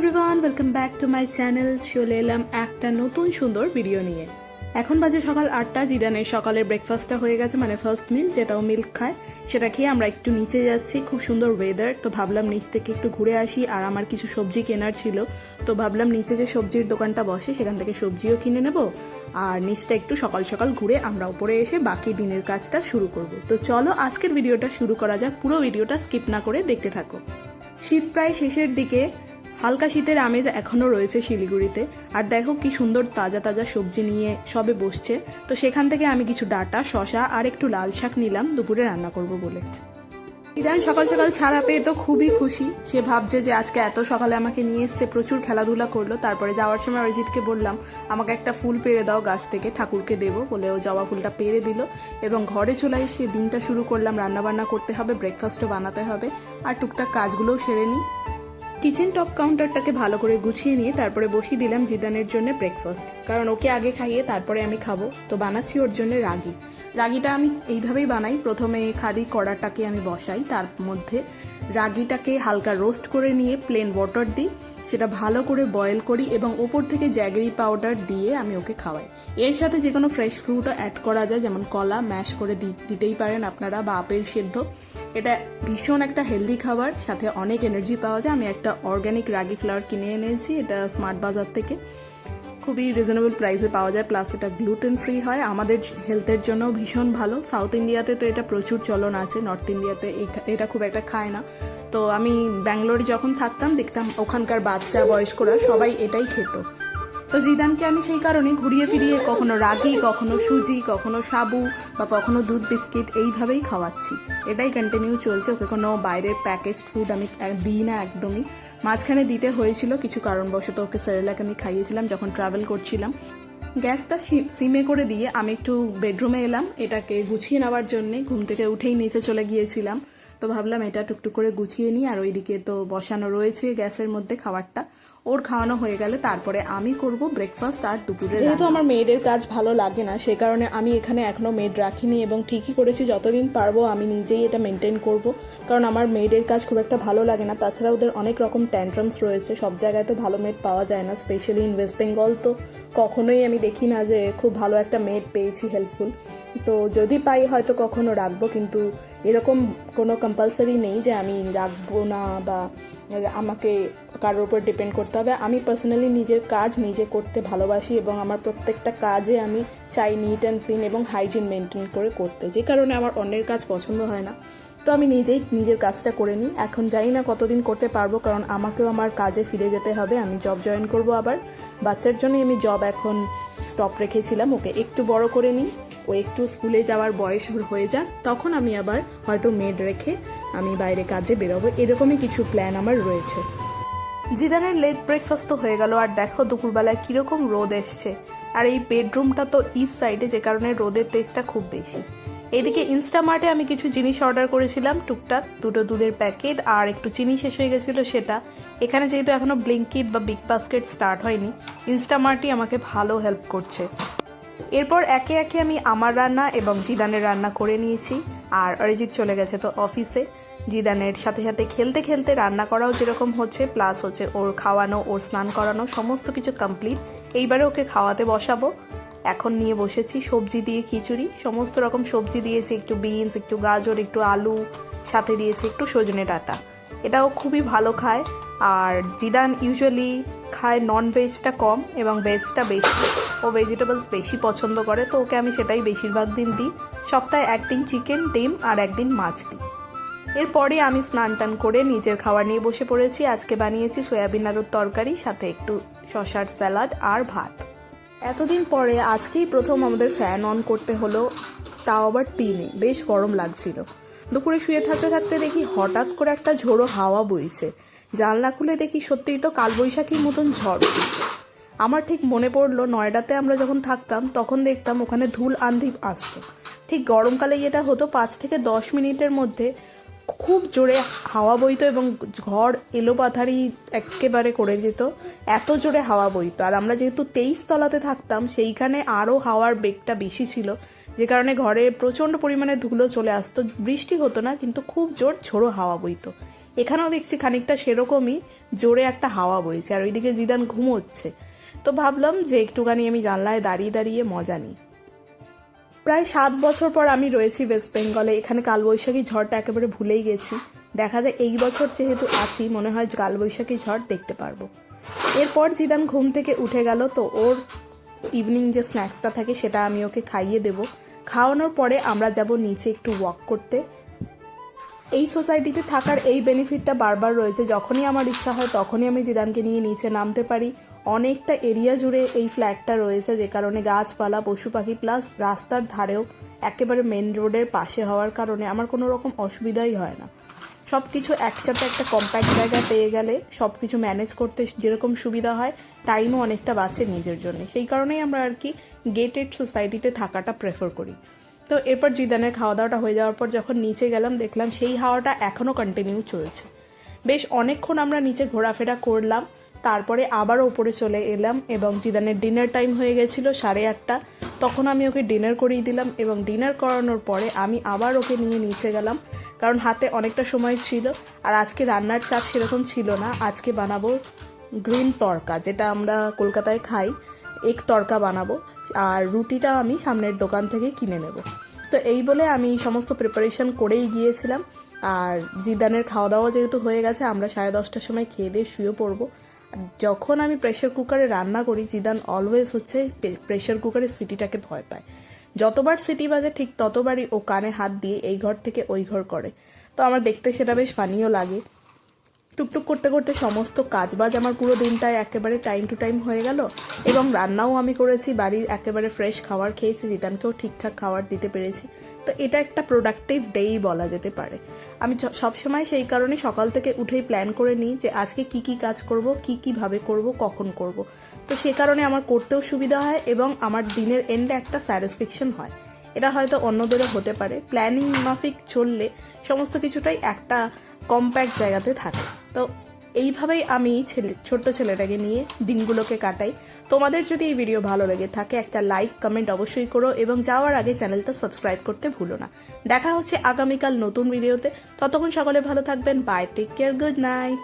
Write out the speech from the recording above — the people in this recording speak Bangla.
Everyone welcome back to my channel চলে এলাম একটা নতুন সুন্দর ভিডিও নিয়ে। এখন বাজে সকাল আটটা, জিদানের সকালের ব্রেকফাস্টটা হয়ে গেছে মানে ফার্স্ট মিল যেটাও মিল্ক খায়। সেটা খেয়ে আমরা একটু নিচে যাচ্ছি, খুব সুন্দর ওয়েদার তো ভাবলাম নিচ থেকে একটু ঘুরে আসি, আর আমার কিছু সবজি কেনার ছিল। তো ভাবলাম নিচে যে সবজির দোকানটা বসে, সেখান থেকে সবজিও কিনে নেব। আর নিচটা একটু সকাল সকাল ঘুরে আমরা উপরে এসে বাকি দিনের কাজটা শুরু করব। তো চলো আজকের ভিডিওটা শুরু করা যাক, পুরো ভিডিওটা স্কিপ না করে দেখতে থাকো। শীত প্রায় শেষের দিকে হালকা শীতের আমেজ এখনও রয়েছে শিলিগুড়িতে। আর দেখো কি সুন্দর তাজা তাজা সবজি নিয়ে সবে বসছে। তো সেখান থেকে আমি কিছু ডাটা শশা আর একটু লাল শাক নিলাম, দুপুরে রান্না করব বলে। ইদান সকাল সকাল ছাড়া পেয়ে তো খুবই খুশি। সে ভাবছে যে আজকে এত সকালে আমাকে নিয়ে এসছে, প্রচুর খেলাধুলা করল। তারপরে যাওয়ার সময় অরিজিৎকে বললাম, আমাকে একটা ফুল পেরে দাও গাছ থেকে, ঠাকুরকে দেবো বলে ও জবা ফুলটা পেরে দিল। এবং ঘরে চলে এসে দিনটা শুরু করলাম। রান্নাবান্না করতে হবে ব্রেকফাস্টও বানাতে হবে। আর টুকটাক কাজগুলোও সেরে নিই। কিচেন টপ কাউন্টারটাকে ভালো করে গুছিয়ে নিয়ে তারপরে বসিয়ে দিলাম জিদানের জন্য ব্রেকফাস্ট কারণ ওকে আগে খাইয়ে তারপরে আমি খাব। তো বানাচ্ছি ওর জন্য রাগি। রাগিটা আমি এইভাবেই বানাই। প্রথমে খালি কড়াটাকে আমি বসাই। তার মধ্যে রাগিটাকে হালকা রোস্ট করে নিয়ে প্লেন ওয়াটার দিই। সেটা ভালো করে বয়েল করি এবং ওপর থেকে জ্যাগরি পাউডার দিয়ে আমি ওকে খাওয়াই। এর সাথে যে কোনো ফ্রেশ ফ্রুটও অ্যাড করা যায়, যেমন কলা ম্যাশ করে দিতেই পারেন আপনারা, বা আপেল সেদ্ধ। এটা ভীষণ একটা হেলদি খাবার, সাথে অনেক এনার্জি পাওয়া যায়। আমি একটা অর্গ্যানিক রাগি ফ্লাওয়ার কিনে এনেছি, এটা স্মার্ট বাজার থেকে। খুবই রিজনেবল প্রাইসে পাওয়া যায় প্লাস এটা গ্লুটেন ফ্রি হয়। আমাদের হেলথের জন্য ভীষণ ভালো। সাউথ ইন্ডিয়াতে তো এটা প্রচুর চলন আছে নর্থ ইন্ডিয়াতে এটা খুব একটা খায় না। তো আমি ব্যাঙ্গালোরে যখন থাকতাম, দেখতাম ওখানকার বাচ্চা, বয়স্করা সবাই এটাই খেত। তো জিদানকে আমি সেই কারণে ঘুরিয়ে ফিরিয়ে কখনো রাগি, কখনো সুজি, কখনো সাবু বা কখনো দুধ, বিস্কিট এইভাবেই খাওয়াচ্ছি। এটাই কন্টিনিউ চলছে। ওকে কোনো বাইরের প্যাকেজ ফুড আমি দিই না একদমই। মাঝখানে দিতে হয়েছিল কিছু কারণবশত ওকে সেরেলাক আমি খাইয়েছিলাম যখন ট্রাভেল করছিলাম। গ্যাসটা সিমে করে দিয়ে আমি একটু বেডরুমে এলাম। এটাকে গুছিয়ে নেওয়ার জন্যে ঘুম থেকে উঠেই নিচে চলে গিয়েছিলাম। তো ভাবলাম এটা টুকটুক করে গুছিয়ে নিই আর ওইদিকে তো বসানো রয়েছে গ্যাসের মধ্যে খাবারটা। ওর খাওয়ানো হয়ে গেলে তারপরে আমি করব ব্রেকফাস্ট আর দুপুরে যেহেতু আমার মেয়েদের কাজ ভালো লাগে না সে কারণে আমি এখানে এখনও মেড রাখিনি এবং ঠিকই করেছি যতদিন পারব আমি নিজেই এটা মেনটেন করব। কারণ আমার মেয়েদের কাজ খুব একটা ভালো লাগে না তাছাড়া ওদের অনেক রকম ট্যান্ট্রামস রয়েছে সব জায়গায় তো ভালো মেড পাওয়া যায় না স্পেশালি ইন ওয়েস্ট বেঙ্গল তো কখনোই আমি দেখি না যে খুব ভালো একটা মেড পেয়েছি হেল্পফুল তো যদি পাই হয়তো কখনো রাখব কিন্তু এরকম কোনো কম্পালসারি নেই যে আমি রাখব না বা আমাকে কারোর উপর ডিপেন্ড করতে হবে। আমি পার্সোনালি নিজের কাজ নিজে করতে ভালোবাসি এবং আমার প্রত্যেকটা কাজে আমি চাই নিট অ্যান্ড ক্লিন এবং হাইজিন মেনটেন করে করতে। যে কারণে আমার অন্যের কাজ পছন্দ হয় না। তো আমি নিজেই নিজের কাজটা করে নিই। এখন জানি না কতদিন করতে পারব, কারণ আমাকেও আমার কাজে ফিরে যেতে হবে। আমি জব জয়েন করব আবার। বাচ্চার জন্যই আমি জব এখন স্টপ রেখেছিলাম, ওকে একটু বড় করে নিই। ও একটু স্কুলে যাওয়ার বয়স হয়ে যাক, তখন আমি আবার হয়তো মেড রেখে আমি বাইরে কাজে বেরোবো, এরকমই কিছু প্ল্যান আমার রয়েছে। জিদানের লেট ব্রেকফাস্ট তো হয়ে গেল, আর দেখো দুপুরবেলায় কীরকম রোদ এসছে। আর এই বেডরুমটা তো ইস্ট সাইডে যে কারণে রোদের তেজটা খুব বেশি। এদিকে ইনস্টামার্টে আমি কিছু জিনিস অর্ডার করেছিলাম, টুকটাক, দুটো দুধের প্যাকেট আর একটু চিনি শেষ হয়ে গেছিল সেটা। এখানে যেহেতু এখনও ব্লিঙ্কিট বা বিগ বাস্কেট স্টার্ট হয়নি ইনস্টামার্টই আমাকে ভালো হেল্প করছে। এরপর একে একে আমি আমার রান্না এবং জিদানের রান্না করে নিয়েছি। আর অরিজিৎ চলে গেছে তো অফিসে জিদানের সাথে সাথে খেলতে খেলতে রান্না করাও যেরকম হচ্ছে প্লাস হচ্ছে ওর খাওয়ানো, ওর স্নান করানো, সমস্ত কিছু কমপ্লিট এইবারে ওকে খাওয়াতে বসাবো। এখন নিয়ে বসেছি সবজি দিয়ে খিচুড়ি। সমস্ত রকম সবজি দিয়েছি, একটু বিনস একটু গাজর, একটু আলু, সাথে দিয়েছি একটু সজনে ডাটা। এটাও খুবই ভালো খায়। আর জিদান ইউজুয়ালি খায় নন ভেজটা কম এবং ভেজটা বেশি। ও ভেজিটেবলস বেশি পছন্দ করে, তো ওকে আমি সেটাই বেশিরভাগ দিন দিই। সপ্তাহে একদিন চিকেন ডিম আর একদিন মাছ দিই। এরপরে আমি স্নান টান করে নিজের খাবার নিয়ে বসে পড়েছি। আজকে বানিয়েছি সয়াবিন আলুর তরকারি, সাথে একটু শশার স্যালাড আর ভাত। এতদিন পরে আজকেই প্রথম আমাদের ফ্যান অন করতে হলো, তাও আবার তিনে বেশ গরম লাগছিল। দুপুরে শুয়ে থাকতে থাকতে দেখি হঠাৎ করে একটা ঝোড়ো হাওয়া বইছে। জানলা খুলে দেখি সত্যিই তো কালবৈশাখীর মতন ঝড় উঠেছে আমার ঠিক মনে পড়ল, নয়ডাতে আমরা যখন থাকতাম, তখন দেখতাম ওখানে ধুল আন্ধি আসতো। ঠিক গরমকালে যেটা হতো, পাঁচ থেকে দশ মিনিটের মধ্যে খুব জোরে হাওয়া বইতো এবং ঝড় এলোপাথারি একেবারে করে যেত। এত জোরে হাওয়া বইতো। আর আমরা যেহেতু তেইশ তলাতে থাকতাম, সেইখানে আরও হাওয়ার বেগটা বেশি ছিল। যে কারণে ঘরে প্রচণ্ড পরিমাণে ধুলো চলে আসতো, বৃষ্টি হতো না, কিন্তু খুব জোর ঝোড়ো হাওয়া বইতো। এখানেও দেখছি খানিকটা সেরকমই জোরে একটা হাওয়া বইছে, আর ওইদিকে জিদান ঘুমোচ্ছে। তো ভাবলাম যে একটুখানি আমি জানলায় দাঁড়িয়ে দাঁড়িয়ে মজা নিই। প্রায় সাত বছর পর আমি রয়েছি ওয়েস্ট বেঙ্গলে এখানে কালবৈশাখী ঝড়টা একেবারে ভুলেই গেছি। দেখা যায় এই বছর যেহেতু আছি, মনে হয় কালবৈশাখী ঝড় দেখতে পারব। এরপর জিদান ঘুম থেকে উঠে গেল, তো ওর ইভিনিং যে স্ন্যাক্সটা থাকে সেটা আমি ওকে খাইয়ে দেব। খাওয়ানোর পরে আমরা যাব নিচে একটু ওয়াক করতে। এই সোসাইটিতে থাকার এই বেনিফিটটা বারবার রয়েছে। যখনই আমার ইচ্ছা হয় তখনই আমি জিদানকে নিয়ে নিচে নামতে পারি। অনেকটা এরিয়া জুড়ে এই ফ্ল্যাটটা রয়েছে, যে কারণে গাছপালা, পশু পাখি প্লাস রাস্তার ধারেও একেবারে মেন রোডের পাশে হওয়ার কারণে আমার কোনো রকম অসুবিধাই হয় না। সব কিছু একসাথে একটা কম্প্যাক্ট জায়গা পেয়ে গেলে সব কিছু ম্যানেজ করতে যেরকম সুবিধা হয় টাইমও অনেকটা বাঁচে নিজের জন্য। সেই কারণেই আমরা আর কি গেটেড সোসাইটিতে থাকাটা প্রেফার করি। তো এরপর জিদানের খাওয়া দাওয়াটা হয়ে যাওয়ার পর যখন নিচে গেলাম, দেখলাম সেই হাওয়াটা এখনও কন্টিনিউ চলছে। বেশ অনেকক্ষণ আমরা নিচে ঘোরাফেরা করলাম, তারপরে আবার ওপরে চলে এলাম এবং জিদানের ডিনার টাইম হয়ে গেছিল সাড়ে আটটা। তখন আমি ওকে ডিনার করিয়ে দিলাম এবং ডিনার করানোর পরে আমি আবার ওকে নিয়ে নিচে গেলাম। কারণ হাতে অনেকটা সময় ছিল। আর আজকে রান্নার চাপ সেরকম ছিল না। আজকে বানাবো গ্রিন তরকা, যেটা আমরা কলকাতায় খাই। এক তরকা বানাবো। আর রুটিটা আমি সামনের দোকান থেকে কিনে নেব। তো এই বলে আমি সমস্ত প্রিপারেশন করেই গিয়েছিলাম। আর জিদানের খাওয়া দাওয়া যেহেতু হয়ে গেছে, আমরা সাড়ে দশটার সময় খেয়ে দিয়ে শুয়ে পড়ব। যখন আমি প্রেশার কুকারে রান্না করি, জিদান অলওয়েজ হচ্ছে প্রেশার কুকারের সিটিটাকে ভয় পায়। যতবার সিটি বাজে ঠিক ততবারই ও কানে হাত দিয়ে এই ঘর থেকে ওই ঘর করে। তো আমার দেখতে সেটা বেশ ফানিও লাগে। টুকটুক করতে করতে সমস্ত কাজবাজ আমার পুরো দিনটায় একেবারে টাইম টু টাইম হয়ে গেল এবং রান্নাও আমি করেছি, বাড়ির একেবারে ফ্রেশ খাবার খেয়েছি, জিতানকেও ঠিকঠাক খাবার দিতে পেরেছি। তো এটা একটা প্রোডাক্টিভ ডেই বলা যেতে পারে। আমি সবসময় সেই কারণে সকাল থেকে উঠেই প্ল্যান করে নিই যে আজকে কি কি কাজ করব, কি কীভাবে করব, কখন করব। তো সে কারণে আমার করতেও সুবিধা হয় এবং আমার দিনের এন্ডে একটা স্যাটিসফ্যাকশন হয়। এটা হয়তো অন্যদেরও হতে পারে। প্ল্যানিং মাফিক চললে সমস্ত কিছুটাই একটা কম্প্যাক্ট জায়গাতে থাকে। তো এইভাবেই আমি ছেলে ছোট্ট ছেলেটাকে নিয়ে দিনগুলোকে কাটাই। তোমাদের যদি এই ভিডিও ভালো লেগে থাকে, একটা লাইক কমেন্ট অবশ্যই করো এবং যাওয়ার আগে চ্যানেলটা সাবস্ক্রাইব করতে ভুলো না। দেখা হচ্ছে আগামীকাল নতুন ভিডিওতে ততক্ষণ সকলে ভালো থাকবেন। Bye take care good night